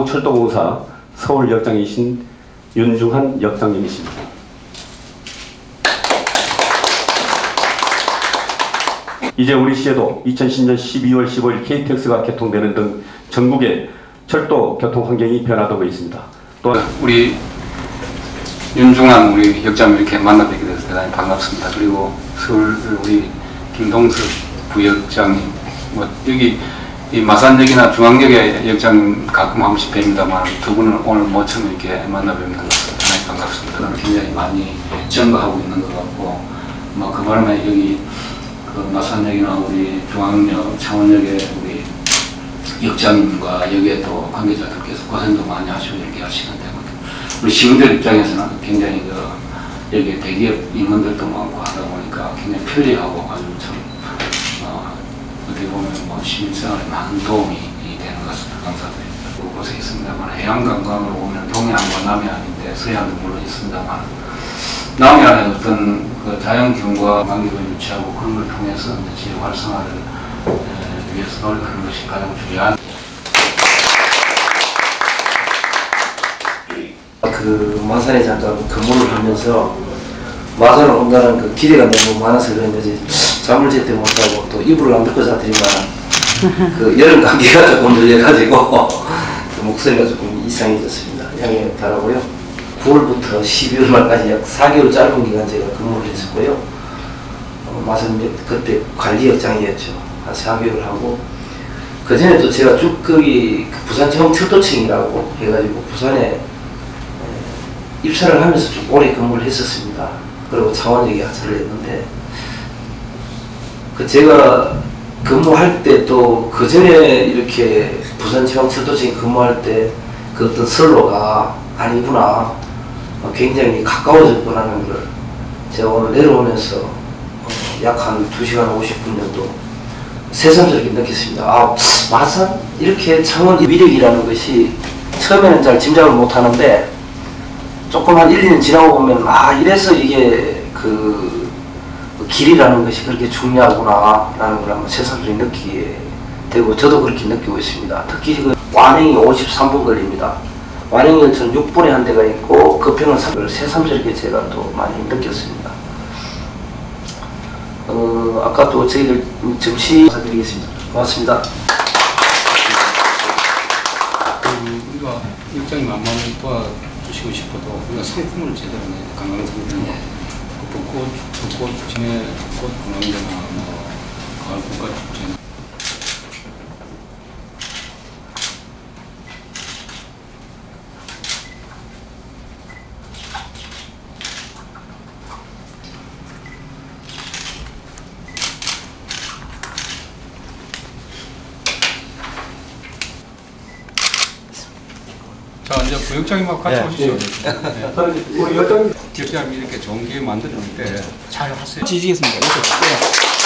하우철도공사 서울 역장이신 윤중한 역장님이십니다. 이제 우리 시에도 2010년 12월 15일 KTX가 개통되는 등 전국의 철도 교통 환경이 변화되고 있습니다. 또 우리 윤중한 우리 역장 이렇게 만나 뵙게 돼서 대단히 반갑습니다. 그리고 서울 우리 김동석 부역장님, 뭐 여기 이 마산역이나 중앙역의 역장님 가끔 한 번씩 뵙니다만 두 분은 오늘 모처럼 이렇게 만나 뵙는 것은 대단히 반갑습니다. 굉장히 많이 증가하고 있는 것 같고, 뭐 그 바람에 여기 그 마산역이나 우리 중앙역, 창원역의 우리 역장님과 여기에 또 관계자들께서 고생도 많이 하시고 이렇게 하시는데 우리 시민들 입장에서는 굉장히 그 여기 대기업 임원들도 많고 하다 보니까 굉장히 편리하고 아주 시민생활에 많은 도움이 되는 것 같습니다. 감사드립니다. 그 곳에 있습니다만 해양 관광으로 보면 동해안과 남해안인데 서해안도 물론 있습니다만 남해안의 어떤 그 자연 기운과 관계를 유치하고 그런 걸 통해서 지역 활성화를 에, 위해서 노력하는 것이 가장 중요한 그 마산에 잠깐 근무를 하면서 마산을 온다는 그 기대가 너무 많아서 그런지 잠을 제때 못하고 또 이불을 안 덮고 자더니만 그 여름 감기가 조금 들려가지고 그 목소리가 조금 이상해졌습니다. 양해 바라고요. 9월부터 12월 말까지 약 4개월 짧은 기간 제가 근무를 했었고요. 어, 마산 그때 관리역장이었죠. 한 4개월 하고 그 전에 또 제가 쭉 거기 그 부산 청 철도청이라고 해가지고 부산에 입사를 하면서 좀 오래 근무를 했었습니다. 그리고 창원역에 하차를 했는데 그 제가 근무할 때 또 그 전에 이렇게 부산지방철도청에 근무할 때 그 어떤 선로가 아니구나 어, 굉장히 가까워졌구나는 걸 제가 오늘 내려오면서 어, 약한 2시간 50분 정도 새삼스럽게 느꼈습니다. 아, 마산? 이렇게 창원 위력이라는 것이 처음에는 잘 짐작을 못 하는데 조금 한 1, 2년 지나고 보면 아 이래서 이게 그 길이라는 것이 그렇게 중요하구나 라는 걸 한번 새삼스레 느끼게 되고 저도 그렇게 느끼고 있습니다. 특히 그 완행이 53분 걸립니다. 완행 열차는 6분에 한 대가 있고 급행은 3분 새삼스럽게 제가 또 많이 느꼈습니다. 어, 아까 또 저희들 점심 감사드리겠습니다. 고맙습니다. 그 우리가 일장님 안만 도와주시고 싶어도 우리가 상품을 제대로 내야 돼. 관광상품 그 벚꽃, 벚꽃 축제, 꽃 관광제나 뭐 가을 국가 축제 자 이제 부역장님하고 같이 오시죠. 네. 우리 역장 기업장이 이렇게 좋은 기회 만들었는데 잘 하세요. 지지겠습니다. 이렇게. 네.